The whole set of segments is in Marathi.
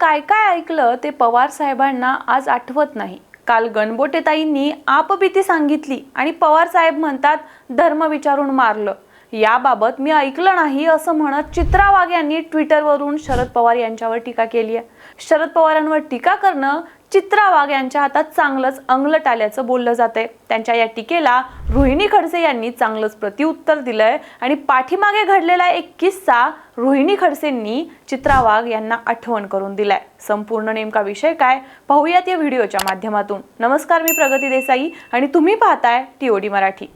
काय काय ऐकलं ते पवार साहेबांना आज आठवत नाही. काल गणबोटेताईंनी आपबीती सांगितली आणि पवार साहेब म्हणतात धर्म विचारून मारलं. याबाबत मी ऐकलं नाही असं म्हणत चित्रा वाघ यांनी ट्विटरवरून शरद पवार यांच्यावर टीका केली आहे. शरद पवारांवर टीका करणं चित्रा वाघ यांच्या हातात चांगलंच अंगलट आल्याचं बोललं जातंय. त्यांच्या या टीकेला रोहिणी खडसे यांनी चांगलंच प्रत्युत्तर दिलंय आणि पाठीमागे घडलेला एक किस्सा रोहिणी खडसेंनी चित्रा वाघ यांना आठवण करून दिलाय. संपूर्ण नेमका विषय काय? पाहूयात या व्हिडिओच्या माध्यमातून. नमस्कार मी प्रगती देसाई आणि तुम्ही पाहताय टीओडी मराठी.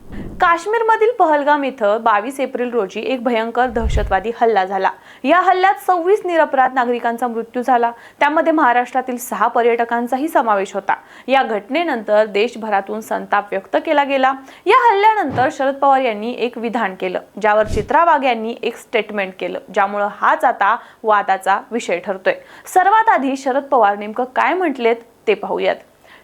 काश्मीरमधील पहलगाम इथं बावीस एप्रिल रोजी एक भयंकर दहशतवादी हल्ला झाला. या हल्ल्यात सव्वीस निरपराध नागरिकांचा मृत्यू झाला. त्यामध्ये महाराष्ट्रातील सहा पर्यटकांचाही समावेश होता. या घटनेनंतर देशभरातून संताप व्यक्त केला गेला. या हल्ल्यानंतर शरद पवार यांनी एक विधान केलं ज्यावर चित्रा वाघ यांनी एक स्टेटमेंट केलं. ज्यामुळं हाच आता वादाचा विषय ठरतोय. सर्वात आधी शरद पवार नेमकं काय म्हटलेत ते पाहूयात.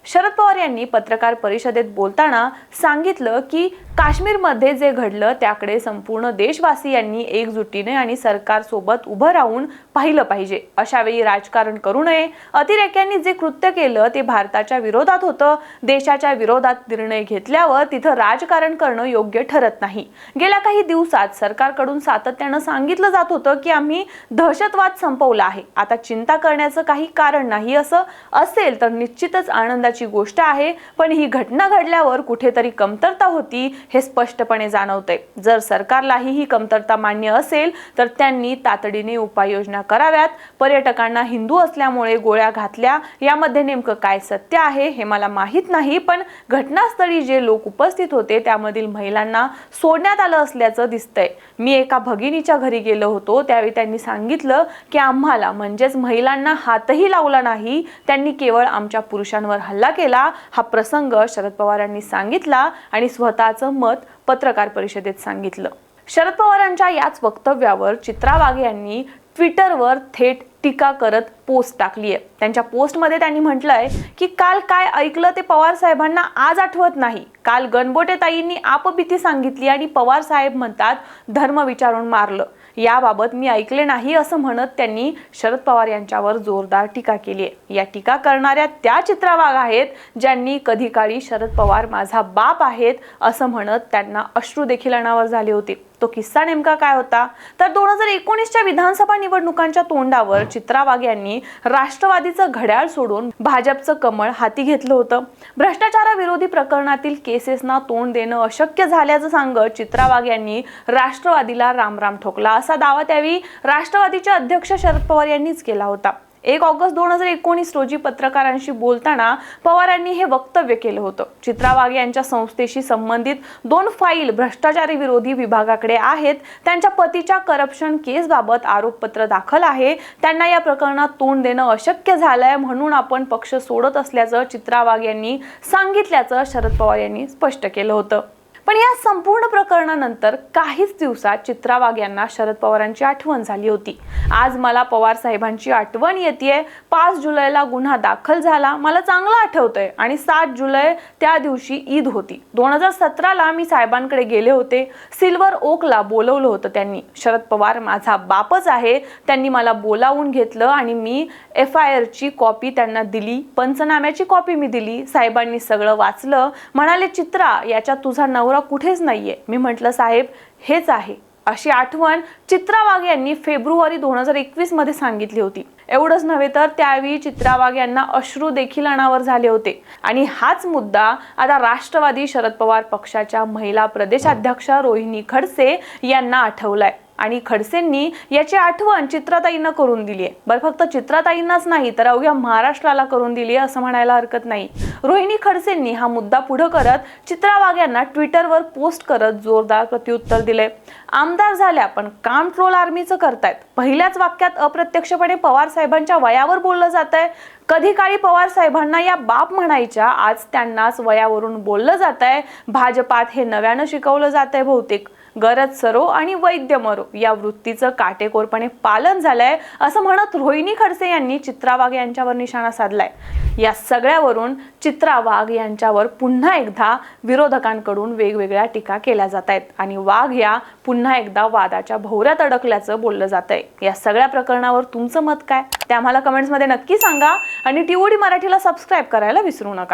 शरद पवार यांनी पत्रकार परिषदेत बोलताना सांगितलं की काश्मीरमध्ये जे घडलं त्याकडे संपूर्ण देशवासियांनी एकजुटीने आणि सरकार सोबत उभं राहून पाहिलं पाहिजे. अशा वेळी राजकारण करू नये. अतिरेक्यांनी जे कृत्य केलं ते भारताच्या विरोधात होतं. देशाच्या विरोधात निर्णय घेतल्यावर तिथं राजकारण करणं योग्य ठरत नाही. गेल्या काही दिवसात सरकारकडून सातत्यानं सांगितलं जात होतं की आम्ही दहशतवाद संपवला आहे. आता चिंता करण्याचं काही कारण नाही असं असेल तर निश्चितच आनंदाची गोष्ट आहे पण ही घटना घडल्यावर कुठेतरी कमतरता होती हे स्पष्टपणे जाणवतंय. जर सरकारलाही ही कमतरता मान्य असेल तर त्यांनी तातडीने उपाययोजना कराव्यात. पर्यटकांना हिंदू असल्यामुळे गोळ्या घातल्या यामध्ये नेमकं काय सत्य आहे हे मला माहीत नाही पण घटनास्थळी जे लोक उपस्थित होते त्यामधील महिलांना सोडण्यात आलं असल्याचं दिसतंय. मी एका भगिनीच्या घरी गेलो होतो त्यावेळी त्यांनी सांगितलं की आम्हाला म्हणजेच महिलांना हातही लावला नाही त्यांनी केवळ आमच्या पुरुषांवर हल्ला केला हा प्रसंग शरद पवारांनी सांगितला आणि स्वतःचं मत पत्रकार परिषदेत सांगितलं. शरद पवारांच्या याच वक्तव्यावर चित्रा वाघ यांनी ट्विटरवर थेट टीका करत पोस्ट टाकली आहे त्यांच्या पोस्टमध्ये त्यांनी म्हटलंय की काल काय ऐकलं ते पवार साहेबांना आज आठवत नाही. काल गणबोटे ताईंनी आपबीती सांगितली आणि पवार साहेब म्हणतात धर्म विचारून मारलं. याबाबत मी ऐकले नाही असं म्हणत त्यांनी शरद पवार यांच्यावर जोरदार टीका केली आहे. या टीका करणाऱ्या त्या चित्रावाग आहेत ज्यांनी कधी काळी शरद पवार माझा बाप आहेत असं म्हणत त्यांना अश्रू देखील अनावर झाले होते. तो किस्सा नेमका काय होता? तर दोन हजार एकोणीसच्या विधानसभा निवडणुकांच्या तोंडावर चित्रा वाघ यांनी राष्ट्रवादीचं घड्याळ सोडून भाजपचं कमळ हाती घेतलं होतं. भ्रष्टाचाराविरोधी प्रकरणातील केसेसना तोंड देणं अशक्य झाल्याचं सांगत चित्रा वाघ यांनी राष्ट्रवादीला रामराम ठोकला. असा दावा त्यावेळी राष्ट्रवादीचे अध्यक्ष शरद पवार यांनीच केला होता. एक ऑगस्ट दोन हजार एकोणीस रोजी पत्रकारांशी बोलताना पवारांनी हे वक्तव्य केलं होतं. चित्रा वाघ यांच्या संस्थेशी संबंधित दोन फाईल भ्रष्टाचारी विरोधी विभागाकडे आहेत. त्यांच्या पतीच्या करप्शन केसबाबत आरोपपत्र दाखल आहे. त्यांना या प्रकरणात तोंड देणं अशक्य झालंय म्हणून आपण पक्ष सोडत असल्याचं चित्रा वाघ यांनी सांगितल्याचं शरद पवार यांनी स्पष्ट केलं होतं. पण या संपूर्ण प्रकरणानंतर काहीच दिवसात चित्रा वाघ यांना शरद पवारांची आठवण झाली होती. आज मला पवार साहेबांची आठवण येते पाच जुलैला गुन्हा दाखल झाला. मला चांगलं आठवतंय. आणि सात जुलै त्या दिवशी ईद होती. दोन हजार सतराला मी साहेबांकडे गेले होते. सिल्वर ओकला बोलवलं होतं त्यांनी. शरद पवार माझा बापच आहे. त्यांनी मला बोलावून घेतलं आणि मी एफ आय आरची कॉपी त्यांना दिली. पंचनाम्याची कॉपी मी दिली. साहेबांनी सगळं वाचलं. म्हणाले चित्रा याच्यात तुझा नवरा कुठेच नाहीये. मी म्हटलं साहेब हेच आहे. अशी आठवण चित्रा वाघ यांनी फेब्रुवारी दोन हजार एकवीसमध्ये सांगितली होती. एवढंच नव्हे तर त्यावेळी चित्रा वाघ यांना अश्रू देखील अनावर झाले होते. आणि हाच मुद्दा आता राष्ट्रवादी शरद पवार पक्षाच्या महिला प्रदेशाध्यक्ष रोहिणी खडसे यांना आठवलाय. आणि खडसेंनी याची आठवण चित्राताईंना करून दिली आहे. बरं फक्त चित्राताईंनाच नाही तर अवघ्या महाराष्ट्राला करून दिली आहे असं म्हणायला हरकत नाही. रोहिणी खडसेंनी हा मुद्दा पुढं करत चित्रा वाघ यांना ट्विटरवर पोस्ट करत जोरदार प्रत्युत्तर दिले आमदार झाल्या पण काम ट्रोल आर्मीचं करतायत. पहिल्याच वाक्यात अप्रत्यक्षपणे पवार साहेबांच्या वयावर बोललं जात आहे कधी काळी पवार साहेबांना या बाप म्हणायच्या आज त्यांनाच वयावरून बोललं जात आहे भाजपात हे नव्यानं शिकवलं जात आहे बहुतेक. गरज सरो आणि वैद्य मरो. या वृत्तीचं काटेकोरपणे पालन झालंय असं म्हणत रोहिणी खडसे यांनी चित्रा वाघ यांच्यावर निशाणा साधलाय. या सगळ्यावरून चित्रा वाघ यांच्यावर पुन्हा एकदा विरोधकांकडून वेगवेगळ्या टीका केल्या जात आहेत आणि वाघ या पुन्हा एकदा वादाच्या भोवऱ्यात अडकल्याचं बोललं जात आहे या सगळ्या प्रकरणावर तुमचं मत काय? ते आम्हाला कमेंट्समध्ये नक्की सांगा आणि टीओडी मराठीला सबस्क्राईब करायला विसरू नका.